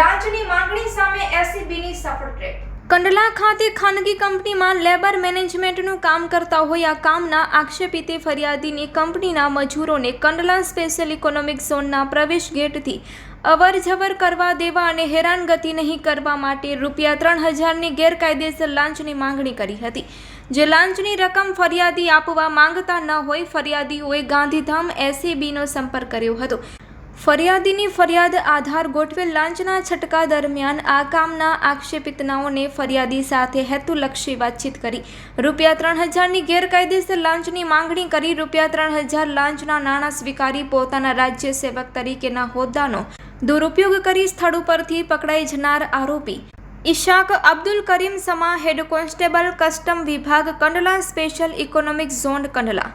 લાંચની માંગણી સામે એસીબીની સફળ ટ્રેક. કંડલા ખાતે ખાનગી કંપનીમાં લેબર મેનેજમેન્ટનું કામ કરતા હોય આ કામના આક્ષેપિતે ફરિયાદીની કંપનીના મજૂરોને કંડલા સ્પેશિયલ ઇકોનોમિક ઝોનના પ્રવેશ ગેટથી અવરજવર કરવા દેવા અને હેરાનગતિ નહીં કરવા માટે રૂપિયા ત્રણ હજારની ગેરકાયદેસર લાંચની માંગણી કરી હતી. જે લાંચની રકમ ફરિયાદી આપવા માંગતા ન હોય, ફરિયાદીઓએ ગાંધીધામ એસીબીનો સંપર્ક કર્યો હતો. ફરિયાદીની ફરિયાદ આધાર ગોઠવેલ લાંચના છટકા દરમિયાન આ કામના આક્ષેપિતનાઓને ફરિયાદી સાથે હેતુલક્ષી વાતચીત કરી. રૂપિયા ત્રણ હજારની ગેરકાયદેસર લાંચની માંગણી કરી રૂપિયા ત્રણ હજાર લાંચના નાણાં સ્વીકારી પોતાના રાજ્ય સેવક તરીકેના હોદ્દાનો દુરુપયોગ કરી સ્થળ ઉપરથી પકડાઈ જનાર આરોપી. Ishaq Abdul Karim Sama head constable custom વિભાગ Kandla special economic zone Kandla.